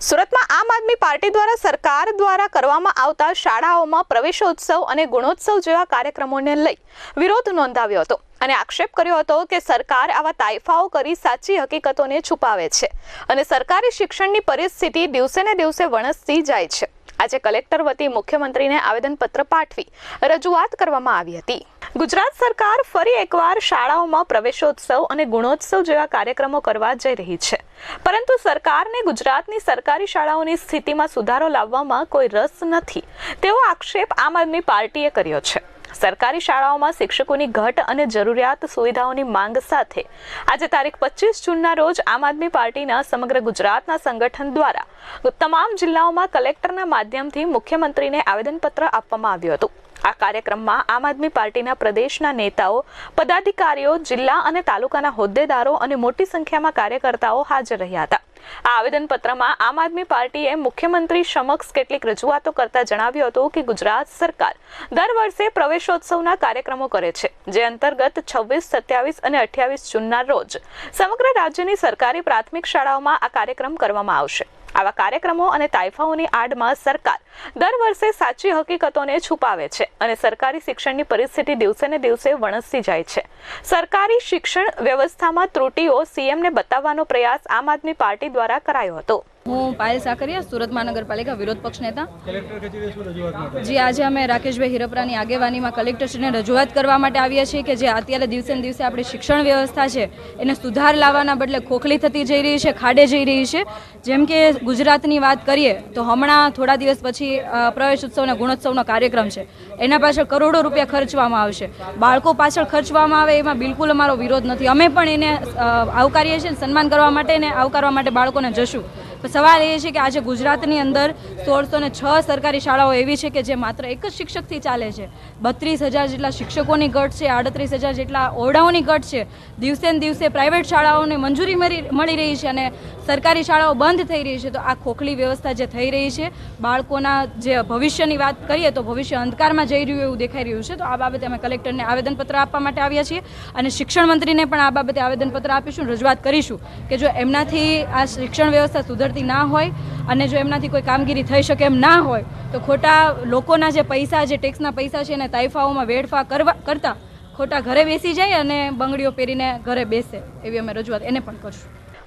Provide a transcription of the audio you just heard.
સુરતમાં આમ આદમી પાર્ટી દ્વારા સરકાર દ્વારા કરવામાં આવતા શાળાઓમાં પ્રવેશોત્સવ અને ગુણોત્સવ જેવા કાર્યક્રમોને લઈ વિરોધ નોંધાવ્યો હતો અને આક્ષેપ કર્યો હતો કે સરકાર આવા તાઇફાઓ કરી સાચી હકીકતોને છુપાવે છે અને સરકારી શિક્ષણની પરિસ્થિતિ દિવસે ને દિવસે વણસતી જાય છે. આજે કલેક્ટર વતી મુખ્યમંત્રીને આવેદનપત્ર પાઠવી રજૂઆત કરવામાં આવી હતી. ગુજરાત સરકાર ફરી એકવાર શાળાઓમાં પ્રવેશોત્સવ અને ગુણોત્સવ જેવા કાર્યક્રમો કરવા જઈ રહી છે. પરંતુ સરકારને ગુજરાતની સરકારી શાળાઓની સ્થિતિમાં સુધારો લાવવામાં કોઈ રસ નથી. તેવો આક્ષેપ આમ આદમી પાર્ટીએ કર્યો છે. સરકારી શાળાઓમાં શિક્ષકોની ઘટ અને જરૂરિયાત સુવિધાઓની માંગ સાથે આજે તારીખ પચીસ જૂનના રોજ આમ આદમી પાર્ટીના સમગ્ર ગુજરાતના સંગઠન દ્વારા તમામ જિલ્લાઓમાં કલેક્ટરના માધ્યમથી મુખ્યમંત્રીને આવેદનપત્ર આપવામાં આવ્યું હતું. આ કાર્યક્રમમાં આમ આદમી પાર્ટીના પ્રદેશના નેતાઓ, પદાધિકારીઓ, જિલ્લા અને તાલુકાના હોદ્દેદારો અને મોટી સંખ્યામાં કાર્યકર્તાઓ હાજર રહ્યા હતા. આ આવેદનપત્રમાં આમ આદમી પાર્ટીએ મુખ્યમંત્રી સમક્ષ કેટલીક રજૂઆતો કરતા જણાવ્યું હતું કે ગુજરાત સરકાર દર વર્ષે પ્રવેશોત્સવના કાર્યક્રમો કરે છે, જે અંતર્ગત છવ્વીસ, સત્યાવીસ અને અઠ્યાવીસ જૂનના રોજ સમગ્ર રાજ્યની સરકારી પ્રાથમિક શાળાઓમાં આ કાર્યક્રમ કરવામાં આવશે. આવા કાર્યક્રમો અને તાઇફાઓની આડમાં સરકાર દર વર્ષે સાચી હકીકતોને છુપાવે છે અને સરકારી શિક્ષણની પરિસ્થિતિ દિવસે ને દિવસે વણસતી જાય છે. સરકારી શિક્ષણ વ્યવસ્થામાં ત્રુટીઓ સીએમને બતાવવાનો પ્રયાસ આમ આદમી પાર્ટી દ્વારા કરાયો હતો. હું પાયલ સાકરિયા સુરત મહાનગરપાલિકા વિરોધ પક્ષ નેતા. જે આજે અમે રાકેશભાઈ હિરપરાની આગેવાનીમાં કલેક્ટરશ્રીને રજૂઆત કરવા માટે આવ્યા છીએ કે જે અત્યારે દિવસે ને દિવસે આપણી શિક્ષણ વ્યવસ્થા છે એને સુધાર લાવવાના બદલે ખોખલી થતી જઈ રહી છે ખાડે જઈ રહી છે. જેમ કે ગુજરાતની વાત કરીએ તો હમણાં થોડા દિવસ પછી પ્રવેશ ઉત્સવના ગુણોત્સવનો કાર્યક્રમ છે. એના પાછળ કરોડો રૂપિયા ખર્ચવામાં આવશે. બાળકો પાછળ ખર્ચવામાં આવે એમાં બિલકુલ અમારો વિરોધ નથી. અમે પણ એને આવકારીએ છીએ સન્માન કરવા માટે એને આવકારવા માટે બાળકોને જશું. સવાલ એ છે કે આજે ગુજરાતની અંદર સોળસો ને છ સરકારી શાળાઓ એવી છે કે જે માત્ર એક જ શિક્ષકથી ચાલે છે. બત્રીસ હજાર જેટલા શિક્ષકોની ઘટ છે, આડત્રીસ હજાર જેટલા ઓરડાઓની ઘટ છે. દિવસે ને દિવસે પ્રાઇવેટ શાળાઓને મંજૂરી મળી રહી છે અને સરકારી શાળાઓ બંધ થઈ રહી છે, તો આ ખોખલી વ્યવસ્થા જે થઈ રહી છે, બાળકોના જે ભવિષ્યની વાત કરીએ તો ભવિષ્ય અંધકારમાં જઈ રહ્યું એવું દેખાઈ રહ્યું છે, તો આ બાબતે અમે કલેક્ટરને આવેદનપત્ર આપવા માટે આવ્યા છીએ અને શિક્ષણ મંત્રીને પણ આ બાબતે આવેદનપત્ર આપીશું રજૂઆત કરીશું કે જો એમનાથી આ શિક્ષણ વ્યવસ્થા સુધરતી ના હોય અને જો એમનાથી કોઈ કામગીરી થઈ શકે એમ ના હોય, તો ખોટા લોકોના જે પૈસા જે ટેક્સના પૈસા છે, એને તાઇફાઓમાં વેડફા કરવા કરતાં ખોટા ઘરે બેસી જાય અને બંગડીઓ પહેરીને ઘરે બેસે, એવી અમે રજૂઆત એને પણ કરશું.